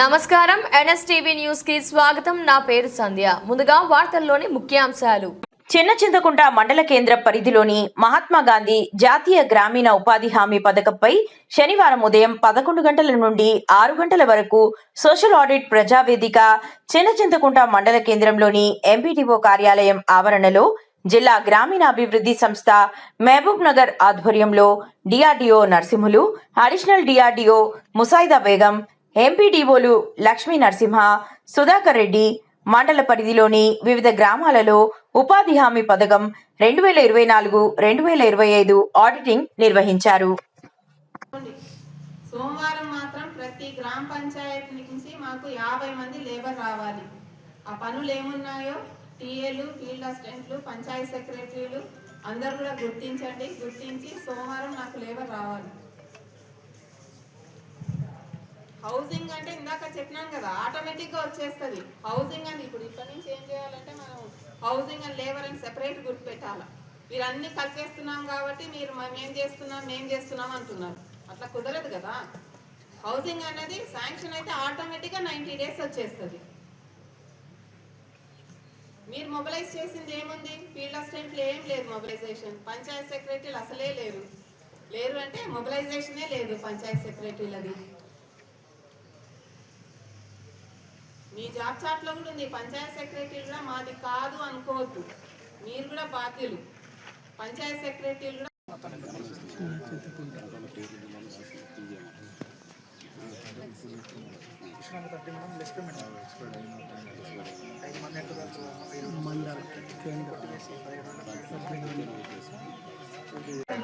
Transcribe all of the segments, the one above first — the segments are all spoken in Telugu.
నమస్కారం. ఎన్ఎస్టీవీ న్యూస్కి స్వాగతం. నా పేరు సంధ్య. ముందుగా వార్తల్లోని ముఖ్యాంశాలు. చిన్న చింతకుంట మండల కేంద్ర పరిధిలోని మహాత్మా గాంధీ జాతీయ గ్రామీణ ఉపాధి హామీ పథకంపై శనివారం ఉదయం పదకొండు గంటల నుండి ఆరు గంటల వరకు సోషల్ ఆడిట్ ప్రజావేదిక చిన్న చింతకుంట మండల కేంద్రంలోని ఎంపీటీఓ కార్యాలయం ఆవరణలో జిల్లా గ్రామీణాభివృద్ధి సంస్థ మహబూబ్ నగర్ ఆధ్వర్యంలో డిఆర్డీఓ నరసింహులు అడిషనల్ డిఆర్డిఓ ముసాయిదా బేగం ఎంపీడీఓలు లక్ష్మీ నరసింహ సుధాకర్ రెడ్డి మండల పరిధిలోని వివిధ గ్రామాలలో ఉపాధి హామీ పథకం రెండు వేల ఇరవై నాలుగు రెండు వేల ఇరవై ఐదు ఆడిటింగ్ నిర్వహించారు. సోమవారం మాత్రం ప్రతి గ్రామ పంచాయతీ నుంచి మాకు యాభై మంది లేబర్ రావాలి. ఆ పనులు ఏమున్నాయో టీఏలు ఫీల్డ్ అసిస్టెంట్లు పంచాయతీ సెక్రటరీలు అందరు కూడా గుర్తించండి. గుర్తించి సోమవారం నాకు లేబర్ రావాలి. హౌసింగ్ అంటే ఇందాక చెప్పినాను కదా ఆటోమేటిక్గా వచ్చేస్తుంది. హౌసింగ్ అని ఇప్పుడు ఇప్పటి నుంచి ఏం చేయాలంటే మనం హౌసింగ్ అండ్ లేబర్ అని సెపరేట్ గుర్తు పెట్టాలి. మీరు అన్ని కలిపేస్తున్నాం కాబట్టి మీరు మేం చేస్తున్నాం మేం చేస్తున్నాం అంటున్నారు. అట్లా కుదరదు కదా. హౌసింగ్ అనేది శాంక్షన్ అయితే ఆటోమేటిక్గా నైంటీ డేస్ వచ్చేస్తుంది. మీరు మొబిలైజ్ చేసింది ఏముంది? ఫీల్డ్ అసిస్టెంట్లు ఏం లేదు మొబిలైజేషన్ పంచాయత్ సెక్రటరీలు అసలే లేరు. లేరు అంటే మొబిలైజేషనే లేదు పంచాయత్ సెక్రటరీలది మీ జాబ్ చాట్లో కూడా ఉంది. పంచాయత్ సెక్రటరీ కూడా మాది కాదు అనుకోవద్దు. మీరు కూడా బాధ్యులు. పంచాయత్ సెక్రటరీలు కూడా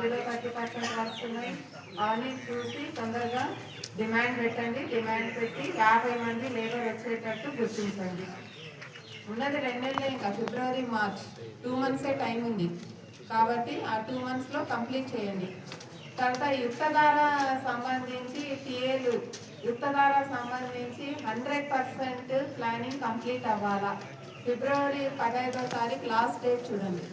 బిలో చూసి తొందరగా డిమాండ్ పెట్టండి డిమాండ్ పెట్టి యాభై మంది లేబర్ వచ్చేటట్టు గుర్తించండి. ఉన్నది రెండేళ్ళే ఇంకా ఫిబ్రవరి మార్చ్. టూ మంత్సే టైం ఉంది. కాబట్టి ఆ టూ మంత్స్లో కంప్లీట్ చేయండి. తర్వాత యుక్తధార సంబంధించి టీఏలు యుక్తధార సంబంధించి హండ్రెడ్ పర్సెంట్ ప్లానింగ్ కంప్లీట్ అవ్వాలా? ఫిబ్రవరి పదహైదో తారీఖు లాస్ట్ డేట్ చూడండి.